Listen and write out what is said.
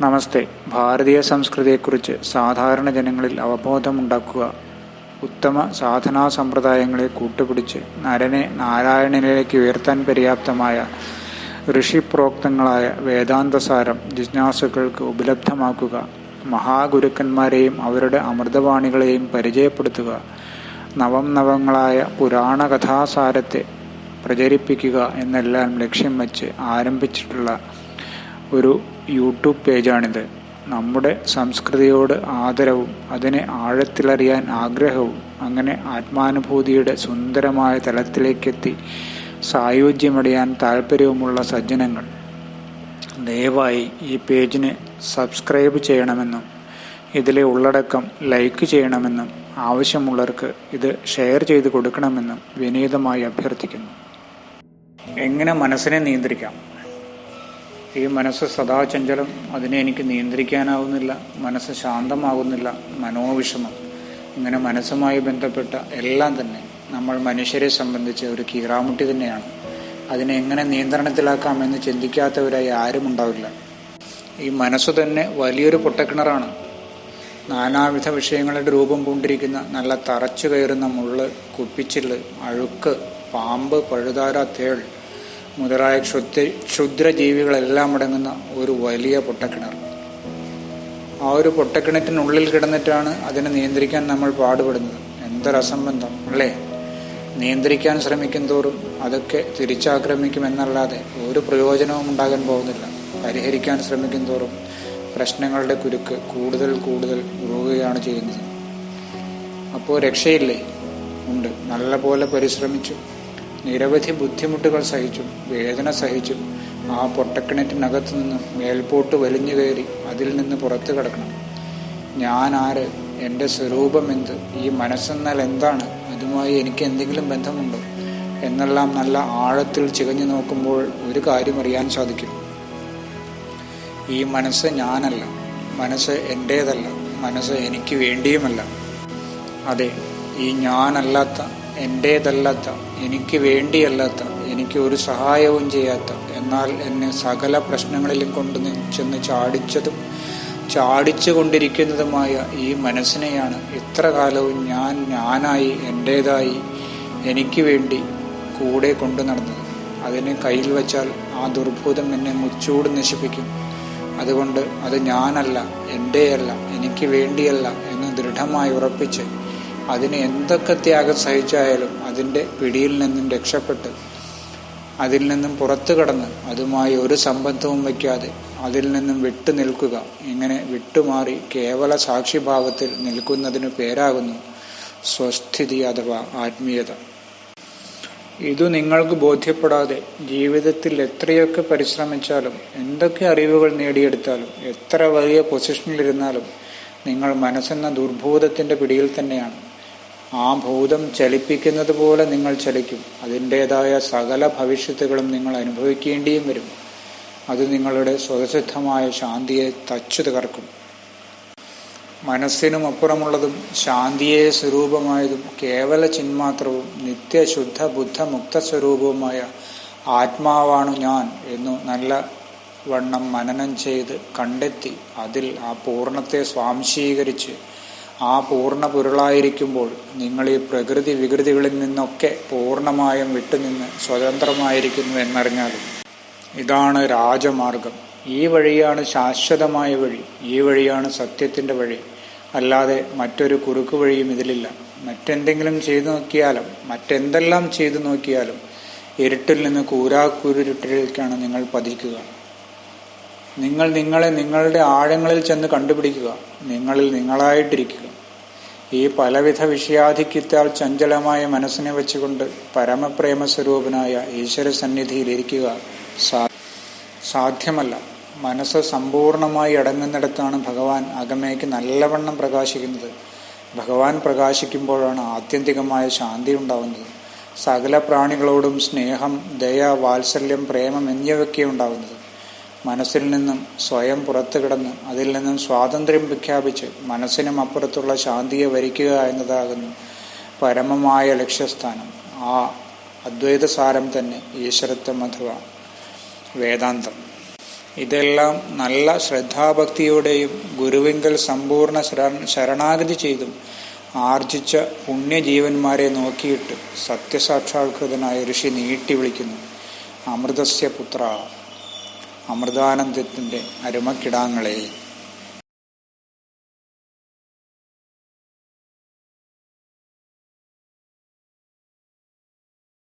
നമസ്തേ. ഭാരതീയ സംസ്കൃതിയെക്കുറിച്ച് സാധാരണ ജനങ്ങളിൽ അവബോധമുണ്ടാക്കുക ഉത്തമ സാധനാ സമ്പ്രദായങ്ങളെ കൂട്ടുപിടിച്ച് നരനെ നാരായണനിലേക്ക് ഉയർത്താൻ പര്യാപ്തമായ ഋഷിപ്രോക്തങ്ങളായ വേദാന്തസാരം ജിജ്ഞാസുക്കൾക്ക് ഉപലബ്ധമാക്കുക മഹാഗുരുക്കന്മാരെയും അവരുടെ അമൃതവാണികളെയും പരിചയപ്പെടുത്തുക നവം നവങ്ങളായ പുരാണ കഥാസാരത്തെ പ്രചരിപ്പിക്കുക എന്നെല്ലാം ലക്ഷ്യം വച്ച് ആരംഭിച്ചിട്ടുള്ള ഒരു യൂട്യൂബ് പേജാണിത്. നമ്മുടെ സംസ്കൃതിയോട് ആദരവും അതിനെ ആഴത്തിലറിയാൻ ആഗ്രഹവും അങ്ങനെ ആത്മാനുഭൂതിയുടെ സുന്ദരമായ തലത്തിലേക്കെത്തി സായോജ്യമടിയാൻ താല്പര്യവുമുള്ള സജ്ജനങ്ങൾ ദയവായി ഈ പേജിനെ സബ്സ്ക്രൈബ് ചെയ്യണമെന്നും ഇതിലെ ഉള്ളടക്കം ലൈക്ക് ചെയ്യണമെന്നും ആവശ്യമുള്ളവർക്ക് ഇത് ഷെയർ ചെയ്ത് കൊടുക്കണമെന്നും വിനീതമായി അഭ്യർത്ഥിക്കുന്നു. എങ്ങനെ മനസ്സിനെ നിയന്ത്രിക്കാം? ഈ മനസ്സ് സദാ ചഞ്ചലം. അതിനെ എനിക്ക് നിയന്ത്രിക്കാനാവുന്നില്ല. മനസ്സ് ശാന്തമാകുന്നില്ല. മനോവിഷമം. ഇങ്ങനെ മനസ്സുമായി ബന്ധപ്പെട്ട എല്ലാം തന്നെ നമ്മൾ മനുഷ്യരെ സംബന്ധിച്ച് ഒരു കീറാമുട്ടി തന്നെയാണ്. അതിനെ എങ്ങനെ നിയന്ത്രണത്തിലാക്കാമെന്ന് ചിന്തിക്കാത്തവരായി ആരും ഉണ്ടാവില്ല. ഈ മനസ്സ് തന്നെ വലിയൊരു പൊട്ടക്കിണറാണ്. നാനാവിധ വിഷയങ്ങളുടെ രൂപം പൂണ്ടിരിക്കുന്ന നല്ല തറച്ചു കയറുന്ന മുള്ള് കുപ്പിച്ചിൽ അഴുക്ക് പാമ്പ് പഴുതാര തേൾ മുതലായ ക്ഷുദ്ര ക്ഷുദ്രജീവികളെല്ലാം അടങ്ങുന്ന ഒരു വലിയ പൊട്ടക്കിണർ. ആ ഒരു പൊട്ടക്കിണറ്റിനുള്ളിൽ കിടന്നിട്ടാണ് അതിനെ നിയന്ത്രിക്കാൻ നമ്മൾ പാടുപെടുന്നത്. എന്തൊരസംബന്ധം അല്ലേ? നിയന്ത്രിക്കാൻ ശ്രമിക്കും തോറും അതൊക്കെ തിരിച്ചാക്രമിക്കുമെന്നല്ലാതെ ഒരു പ്രയോജനവും ഉണ്ടാകാൻ പോകുന്നില്ല. പരിഹരിക്കാൻ ശ്രമിക്കും തോറും പ്രശ്നങ്ങളുടെ കുരുക്ക് കൂടുതൽ കൂടുതൽ ഉറുകയാണ് ചെയ്യുന്നത്. അപ്പോൾ രക്ഷയില്ലേ? ഉണ്ട്. നല്ലപോലെ പരിശ്രമിച്ചു. നിരവധി ബുദ്ധിമുട്ടുകൾ സഹിച്ചും വേദന സഹിച്ചും ആ പൊട്ടക്കിണറ്റിനകത്തു നിന്ന് മേൽപോട്ട് വലിഞ്ഞു കയറി അതിൽ നിന്ന് പുറത്തു കിടക്കണം. ഞാൻ ആര് എന്റെ സ്വരൂപം എന്ത്? ഈ മനസ്സെന്നാൽ എന്താണ്? അതുമായി എനിക്ക് എന്തെങ്കിലും ബന്ധമുണ്ടോ? എന്നെല്ലാം നല്ല ആഴത്തിൽ ചികഞ്ഞു നോക്കുമ്പോൾ ഒരു കാര്യം അറിയാൻ സാധിക്കും. ഈ മനസ്സ് ഞാനല്ല. മനസ്സ് എന്റേതല്ല മനസ്സ് എനിക്ക് വേണ്ടിയുമല്ല. അതെ ഈ ഞാനല്ലാത്ത എന്റേതല്ലാത്ത എനിക്ക് വേണ്ടിയല്ലാത്ത എനിക്ക് ഒരു സഹായവും ചെയ്യാത്ത എന്നാൽ എന്നെ സകല പ്രശ്നങ്ങളിലും കൊണ്ട് ചെന്ന് ചാടിച്ചതും ചാടിച്ചു കൊണ്ടിരിക്കുന്നതുമായ ഈ മനസ്സിനെയാണ് ഇത്ര കാലവും ഞാൻ ഞാനായി എന്റേതായി എനിക്ക് വേണ്ടി കൂടെ കൊണ്ടു നടന്നത്. അതിനെ കയ്യിൽ വച്ചാൽ ആ ദുർഭൂതം എന്നെ മുച്ചൂട് നശിപ്പിക്കും. അതുകൊണ്ട് അത് ഞാനല്ല എന്റെയല്ല എനിക്ക് വേണ്ടിയല്ല എന്ന് ദൃഢമായി ഉറപ്പിച്ച് അതിന് എന്തൊക്കെ ത്യാഗം സഹിച്ചായാലും അതിന്റെ പിടിയിൽ നിന്നും രക്ഷപ്പെട്ട് അതിൽ നിന്നും പുറത്തു കടന്ന് അതുമായി ഒരു സംബന്ധവും വയ്ക്കാതെ അതിൽ നിന്നും വിട്ടു നിൽക്കുക. ഇങ്ങനെ വിട്ടുമാറി കേവല സാക്ഷിഭാവത്തിൽ നിൽക്കുന്നതിന് പേരാകുന്നു സ്വസ്ഥിതി അഥവാ ആത്മീയത. ഇതു നിങ്ങൾക്ക് ബോധ്യപ്പെടാതെ ജീവിതത്തിൽ എത്രയൊക്കെ പരിശ്രമിച്ചാലും എന്തൊക്കെ അറിവുകൾ നേടിയെടുത്താലും എത്ര വലിയ പൊസിഷനിലിരുന്നാലും നിങ്ങൾ മനസ്സെന്ന ദുർഭൂതത്തിന്റെ പിടിയിൽ തന്നെയാണ്. ആ ഭൂതം ചലിപ്പിക്കുന്നത് പോലെ നിങ്ങൾ ചലിക്കും. അതിന്റെതായ സകല ഭവിഷ്യത്തുകളും നിങ്ങൾ അനുഭവിക്കേണ്ടിയും വരും. അത് നിങ്ങളുടെ സ്വതസിദ്ധമായ ശാന്തിയെ തച്ചു തകർക്കും. മനസ്സിനും അപ്പുറമുള്ളതും ശാന്തിയെ സ്വരൂപമായതും കേവല ചിന്മാത്രവും നിത്യശുദ്ധ ബുദ്ധ മുക്ത സ്വരൂപവുമായ ആത്മാവാണ് ഞാൻ എന്നു നല്ല വണ്ണം മനനം ചെയ്ത് കണ്ടെത്തി അതിൽ ആ പൂർണത്തെ സ്വാംശീകരിച്ച് ആ പൂർണ പൊരുളായിരിക്കുമ്പോൾ നിങ്ങൾ ഈ പ്രകൃതി വികൃതികളിൽ നിന്നൊക്കെ പൂർണമായും വിട്ടുനിന്ന് സ്വതന്ത്രമായിരിക്കുന്നു എന്നറിഞ്ഞാലും ഇതാണ് രാജമാർഗം. ഈ വഴിയാണ് ശാശ്വതമായ വഴി ഈ വഴിയാണ് സത്യത്തിന്റെ വഴി. അല്ലാതെ മറ്റൊരു കുറുക്കു വഴിയും ഇതിലില്ല. മറ്റെന്തെങ്കിലും ചെയ്തു നോക്കിയാലും മറ്റെന്തെല്ലാം ചെയ്തു നോക്കിയാലും ഇരുട്ടിൽ നിന്ന് കൂരാക്കൂരുട്ടിലേക്കാണ് നിങ്ങൾ പതിക്കുക. നിങ്ങൾ നിങ്ങളെ നിങ്ങളുടെ ആഴങ്ങളിൽ ചെന്ന് കണ്ടുപിടിക്കുക. നിങ്ങളിൽ നിങ്ങളായിട്ടിരിക്കുക. ഈ പലവിധ വിഷയാധിക്യത്താൽ ചഞ്ചലമായ മനസ്സിനെ വെച്ചുകൊണ്ട് പരമപ്രേമ സ്വരൂപനായ ഈശ്വര സന്നിധിയിൽ ഇരിക്കുക സാധ്യമല്ല. മനസ്സ് സമ്പൂർണമായി അടങ്ങുന്നിടത്താണ് ഭഗവാൻ അകമേക്ക് നല്ലവണ്ണം പ്രകാശിക്കുന്നത്. ഭഗവാൻ പ്രകാശിക്കുമ്പോഴാണ് ആത്യന്തികമായ ശാന്തി ഉണ്ടാവുന്നത്. സകല പ്രാണികളോടും സ്നേഹം ദയ വാത്സല്യം പ്രേമം എന്നിവയൊക്കെ ഉണ്ടാവുന്നത്. മനസ്സിൽ നിന്നും സ്വയം പുറത്തു കിടന്ന് അതിൽ നിന്നും സ്വാതന്ത്ര്യം പ്രഖ്യാപിച്ച് മനസ്സിനും അപ്പുറത്തുള്ള ശാന്തിയെ വരിക്കുക എന്നതാകുന്നു പരമമായ ലക്ഷ്യസ്ഥാനം. ആ അദ്വൈതസാരം തന്നെ ഈശ്വരത്വം അഥവാ വേദാന്തം. ഇതെല്ലാം നല്ല ശ്രദ്ധാഭക്തിയോടെയും ഗുരുവിങ്കൽ സമ്പൂർണ ശരണാഗതി ചെയ്തും ആർജിച്ച പുണ്യജീവന്മാരെ നോക്കിയിട്ട് സത്യസാക്ഷാത്കൃതനായ ഋഷി നീട്ടി വിളിക്കുന്നു. അമൃതസ്യ പുത്ര. അമൃതാനന്ദത്തിന്റെ അരുമക്കിടാങ്ങളെ